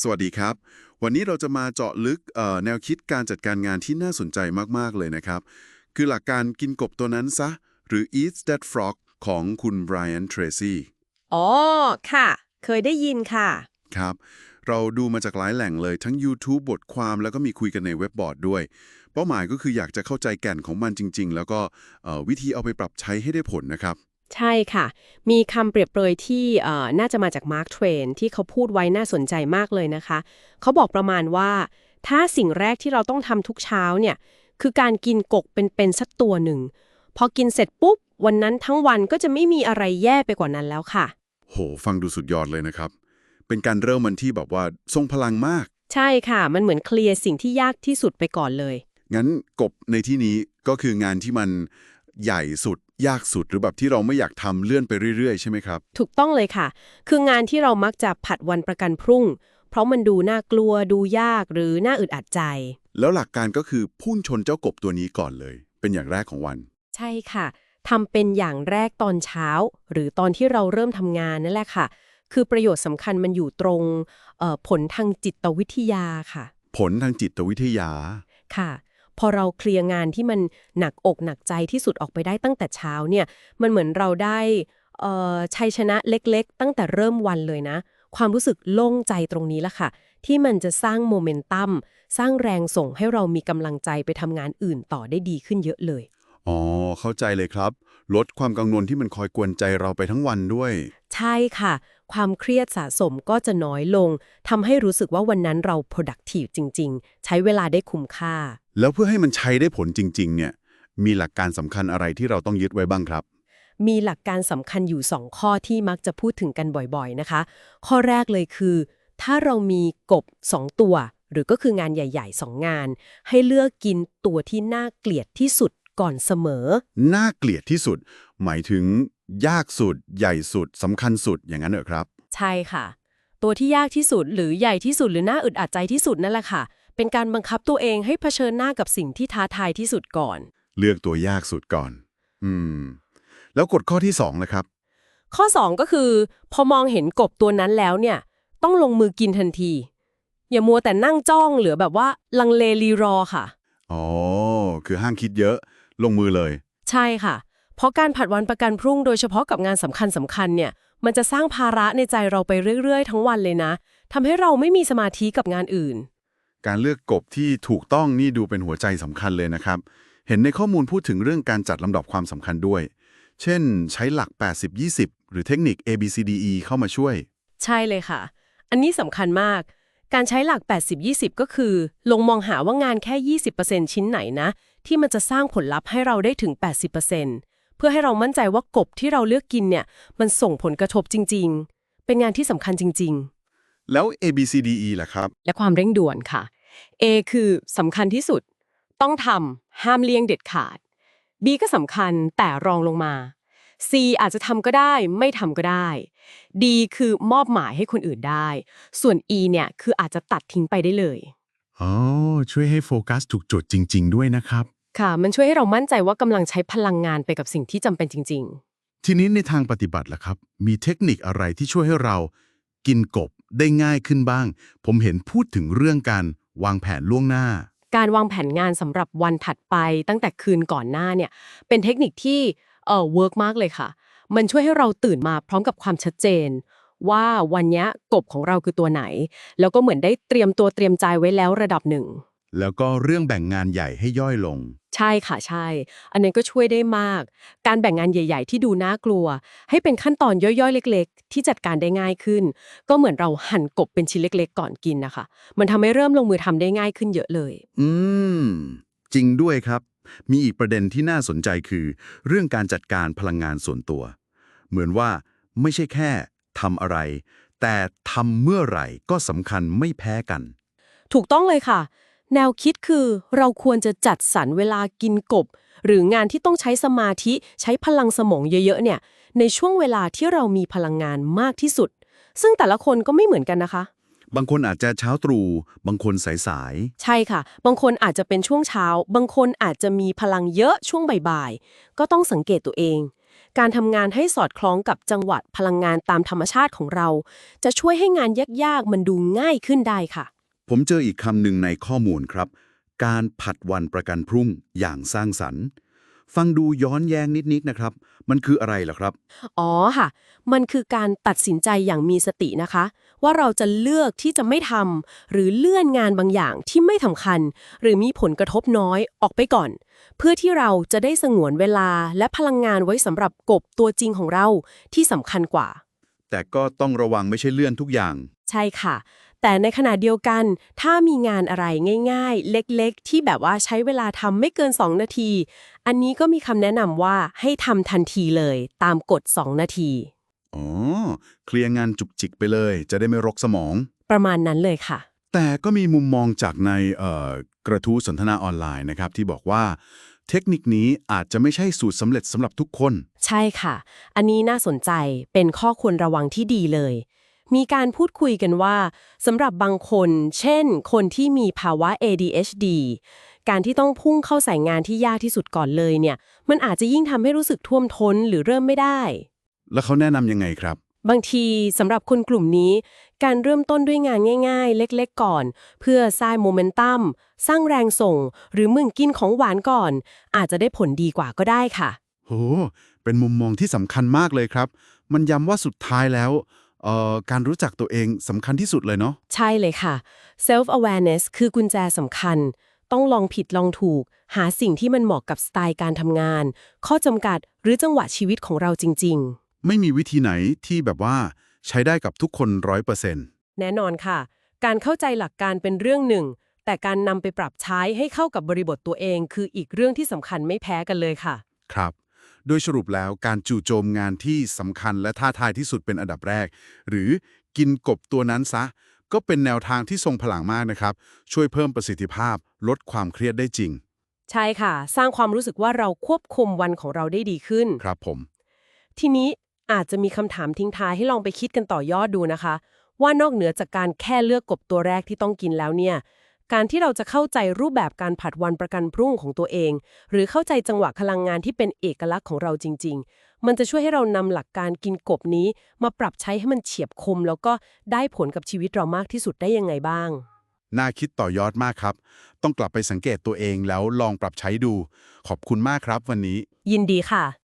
สวัสดีครับ วันนี้เราจะมาเจาะลึกเอ่อแนวคิดการจัดการงานที่น่าสนใจมากๆเลยนะครับ คือหลักการกินกบตัวนั้นซะ หรือ eat that frog ของคุณ Brian Tracy อ๋อ ค่ะ เคยได้ยินค่ะ ครับ เราดูมาจากหลายแหล่งเลยทั้ง YouTube บทความแล้วก็มีคุยกันในเว็บบอร์ดด้วย เป้าหมายก็คืออยากจะเข้าใจแก่นของมันจริง ๆ แล้วก็เอ่อวิธีเอาไปปรับใช้ให้ได้ผลนะครับ ใช่ค่ะ มีคำเปรียบเปรยที่เอ่อน่าจะมาจากมาร์คเทรนที่เขาพูดไว้น่าสนใจมากเลยนะคะ เขาบอกประมาณว่า ถ้าสิ่งแรกที่เราต้องทำทุกเช้าเนี่ย คือการกินกกเป็นๆสักตัวหนึ่ง พอกินเสร็จปุ๊บ วันนั้นทั้งวันก็จะไม่มีอะไรแย่ไปกว่านั้นแล้วค่ะ โห ฟังดูสุดยอดเลยนะครับ เป็นการเริ่มมันที่แบบว่าทรงพลังมาก ใช่ค่ะ มันเหมือนเคลียร์สิ่งที่ยากที่สุดไปก่อนเลย งั้นกบในที่นี้ก็คืองานที่มันใหญ่สุด ยากสุดหรือแบบที่เราไม่อยากทำเลื่อนไปเรื่อยๆ ใช่ไหมครับ ถูกต้องเลยค่ะ คืองานที่เรามักจะผัดวันประกันพรุ่ง เพราะมันดูน่ากลัวดูยากหรือน่าอึดอัดใจ แล้วหลักการก็คือพุ่งชนเจ้ากบตัวนี้ก่อนเลย เป็นอย่างแรกของวัน ใช่ค่ะทำเป็นอย่างแรกตอนเช้า หรือตอนที่เราเริ่มทำงานนั่นแหละค่ะ คือประโยชน์สำคัญมันอยู่ตรงเอ่อผลทางจิตวิทยาค่ะ ผลทางจิตวิทยาค่ะ พอเราเคลียร์งานที่มันหนักอกหนักใจที่สุดออกไปได้ตั้งแต่เช้าเนี่ย มันเหมือนเราได้เอ่อชัยชนะเล็กๆ ตั้งแต่เริ่มวันเลยนะ ความรู้สึกโล่งใจตรงนี้ละค่ะ ที่มันจะสร้างโมเมนตัมสร้างแรงส่งให้เรามีกำลังใจไปทำงานอื่นต่อได้ดีขึ้นเยอะเลย อ๋อ เข้าใจเลยครับ ลดความกังวลที่มันคอยกวนใจเราไปทั้งวันด้วย ใช่ค่ะ ความเครียดสะสมก็จะน้อยลงทำให้รู้สึกว่าวันนั้นเรา productive จริง ๆ ใช้เวลาได้คุ้มค่า แล้วเพื่อให้มันใช้ได้ผลจริง ๆ เนี่ย มีหลักการสำคัญอะไรที่เราต้องยึดไว้บ้างครับ มีหลักการสำคัญอยู่ 2 ข้อที่มักจะพูดถึงกันบ่อยๆนะคะ ข้อแรกเลยคือ ถ้าเรามีกบ 2 ตัว หรือก็คืองานใหญ่ๆ2งาน ให้เลือกกินตัวที่น่าเกลียดที่สุดก่อนเสมอ น่าเกลียดที่สุด หมายถึง ยากสุด ใหญ่สุดสำคัญสุดอย่างนั้นเหรอครับ ใช่ค่ะ ตัวที่ยากที่สุดหรือใหญ่ที่สุดหรือน่าอึดอัดใจที่สุดนั่นแหละค่ะ เป็นการบังคับตัวเองให้เผชิญหน้ากับสิ่งที่ท้าทายที่สุดก่อน เลือกตัวยากสุดก่อน อืม แล้วกฎข้อที่สองนะครับ ข้อ 2 ก็คือ พอมองเห็นกบตัวนั้นแล้วเนี่ย ต้องลงมือกินทันที อย่ามัวแต่นั่งจ้องหรือแบบว่าลังเลรีรอค่ะ อ๋อ คือห้างคิดเยอะ ลงมือเลย ใช่ค่ะ เพราะการผัดวันประกันพรุ่งโดยเฉพาะกับงานสำคัญสำคัญเนี่ยมันจะสร้างภาระในใจเราไปเรื่อยๆ ทั้งวันเลยนะทำให้เราไม่มีสมาธิกับงานอื่น การเลือกกบที่ถูกต้องนี่ดูเป็นหัวใจสำคัญเลยนะครับ เห็นในข้อมูลพูดถึงเรื่องการจัดลำดับความสำคัญด้วย เช่น ใช้หลัก 80-20 หรือเทคนิค ABCDE เข้ามาช่วย ใช่เลยค่ะ อันนี้สำคัญมากการใช้หลัก 80-20 ก็คือ ลงมองหาว่างานแค่ 20%ชิ้นไหนนะ ที่มันจะสร้างผลลัพธ์ให้เราได้ถึง 80%เพื่อให้เรามั่นใจว่ากบที่เราเลือกกินเนี่ย มันส่งผลกระทบจริง ๆ เป็นงานที่สำคัญจริงแล้ว ABCDE ล่ะครับๆและความเร่งด่วนค่ะ A คือสำคัญที่สุด ต้องทำห้ามเลี่ยงเด็ดขาด B ก็สำคัญแต่รองลงมา C อาจจะทำก็ได้ไม่ทำก็ได้ D คือมอบหมายให้คนอื่นได้ ส่วน E เนี่ยคืออาจจะตัดทิ้งไปได้เลย อ๋อ ช่วยให้โฟกัสถูกจุดจริง ๆ ด้วยนะครับ ค่ะ มันช่วยให้เรามั่นใจว่ากำลังใช้พลังงานไปกับสิ่งที่จำเป็นจริง ทีนี้ในทางปฏิบัติล่ะครับ มีเทคนิคอะไรที่ช่วยให้เรา กินกบได้ง่ายขึ้นบ้าง ผมเห็นพูดถึงเรื่องการวางแผนล่วงหน้า ๆ การวางแผนงานสำหรับวันถัดไปตั้งแต่คืนก่อนหน้าเนี่ย เป็นเทคนิคที่เอ่อเวิร์กมากเลยค่ะ มันช่วยให้เราตื่นมาพร้อมกับความชัดเจน ว่าวันเนี้ยกบของเราคือตัวไหน แล้วก็เหมือนได้เตรียมตัวเตรียมใจไว้แล้วระดับหนึ่ง แล้วก็เรื่องแบ่งงานใหญ่ให้ย่อยลง ใช่ค่ะใช่ อันนั้นก็ช่วยได้มาก การแบ่งงานใหญ่ ๆ ที่ดูน่ากลัว ให้เป็นขั้นตอนย่อยๆ เล็ก ๆ ที่จัดการได้ง่ายขึ้น ก็เหมือนเราหั่นกบเป็นชิ้นเล็ก ๆ ก่อนกินนะคะ มันทำให้เริ่มลงมือทำได้ง่ายขึ้นเยอะเลย อืม จริงด้วยครับ มีอีกประเด็นที่น่าสนใจคือ เรื่องการจัดการพลังงานส่วนตัว เหมือนว่าไม่ใช่แค่ทำอะไร แต่ทำเมื่อไหร่ก็สำคัญไม่แพ้กัน ถูกต้องเลยค่ะ แนวคิดคือเราควรจะจัดสรรเวลากินกบ หรืองานที่ต้องใช้สมาธิใช้พลังสมองเยอะๆเนี่ย ในช่วงเวลาที่เรามีพลังงานมากที่สุด ซึ่งแต่ละคนก็ไม่เหมือนกันนะคะ บางคนอาจจะเช้าตรู่บางคนสายใช่ค่ะ บางคนอาจจะเป็นช่วงเช้า บางคนอาจจะมีพลังเยอะช่วงบ่ายๆก็ต้องสังเกตตัวเอง การทำงานให้สอดคล้องกับจังหวะพลังงานตามธรรมชาติของเรา จะช่วยให้งานยากๆมันดูง่ายขึ้นได้ค่ะ ผมเจออีกคำหนึ่งในข้อมูลครับ การผัดวันประกันพรุ่งอย่างสร้างสรรค์ ฟังดูย้อนแย้งนิดๆนะครับ มันคืออะไรเหรอครับ อ๋อค่ะ มันคือการตัดสินใจอย่างมีสตินะคะ ว่าเราจะเลือกที่จะไม่ทำหรือเลื่อนงานบางอย่างที่ไม่สำคัญ หรือมีผลกระทบน้อยออกไปก่อน เพื่อที่เราจะได้สงวนเวลาและพลังงานไว้สำหรับกบตัวจริงของเราที่สำคัญกว่า แต่ก็ต้องระวังไม่ใช่เลื่อนทุกอย่าง ใช่ค่ะ แต่ในขณะเดียวกัน ถ้ามีงานอะไรง่าย ๆ เล็กๆ ที่แบบว่าใช้เวลาทำไม่เกิน 2 นาที อันนี้ก็มีคำแนะนำว่าให้ทำทันทีเลย ตามกฎ 2 นาที อ๋อ เคลียร์งานจุกจิกไปเลย จะได้ไม่รกสมอง ประมาณนั้นเลยค่ะ แต่ก็มีมุมมองจากในเอ่อกระทู้สนทนาออนไลน์นะครับที่บอกว่าเทคนิคนี้อาจจะไม่ใช่สูตรสำเร็จสำหรับทุกคน ใช่ค่ะ อันนี้น่าสนใจเป็นข้อควรระวังที่ดีเลย มีการพูดคุยกันว่าสำหรับบางคน เช่น คนที่มีภาวะ ADHD การที่ต้องพุ่งเข้าใส่งานที่ยากที่สุดก่อนเลยเนี่ย มันอาจจะยิ่งทำให้รู้สึกท่วมท้นหรือเริ่มไม่ได้ แล้วเขาแนะนำยังไงครับ บางทีสำหรับคนกลุ่มนี้ การเริ่มต้นด้วยงานง่าย ๆ เล็กๆ ก่อน เพื่อสร้างโมเมนตัมสร้างแรงส่ง หรือมึงกินของหวานก่อน อาจจะได้ผลดีกว่าก็ได้ค่ะ โห เป็นมุมมองที่สำคัญมากเลยครับ มันย้ำว่าสุดท้ายแล้วเอ่อ การรู้จักตัวเองสำคัญที่สุดเลยเนาะใช่เลยค่ะ self awareness คือกุญแจสำคัญ ต้องลองผิดลองถูก หาสิ่งที่มันเหมาะกับสไตล์การทำงาน ข้อจำกัดหรือจังหวะชีวิตของเราจริงไม่มีวิธีไหนที่แบบว่าใช้ได้กับทุกคนร้อยเปอร์เซ็นต์ๆแน่นอนค่ะ การเข้าใจหลักการเป็นเรื่องหนึ่ง แต่การนำไปปรับใช้ให้เข้ากับบริบทตัวเอง คืออีกเรื่องที่สำคัญไม่แพ้กันเลยค่ะ ครับ โดยสรุปแล้วการจู่โจมงานที่สำคัญและท้าทายที่สุดเป็นอันดับแรก หรือกินกบตัวนั้นซะ ก็เป็นแนวทางที่ทรงพลังมากนะครับ ช่วยเพิ่มประสิทธิภาพ ลดความเครียดได้จริง ใช่ค่ะ สร้างความรู้สึกว่าเราควบคุมวันของเราได้ดีขึ้น ครับผม ทีนี้อาจจะมีคำถามทิ้งท้ายให้ลองไปคิดกันต่อยอดดูนะคะ ว่านอกเหนือจากการแค่เลือกกบตัวแรกที่ต้องกินแล้วเนี่ย การที่เราจะเข้าใจรูปแบบการผัดวันประกันพรุ่งของตัวเอง หรือเข้าใจจังหวะพลังงานที่เป็นเอกลักษณ์ของเราจริง ๆ มันจะช่วยให้เรานำหลักการกินกบนี้ มาปรับใช้ให้มันเฉียบคม แล้วก็ได้ผลกับชีวิตเรามากที่สุดได้ยังไงบ้าง น่าคิดต่อยอดมากครับ ต้องกลับไปสังเกตตัวเองแล้วลองปรับใช้ดู ขอบคุณมากครับวันนี้ ยินดีค่ะ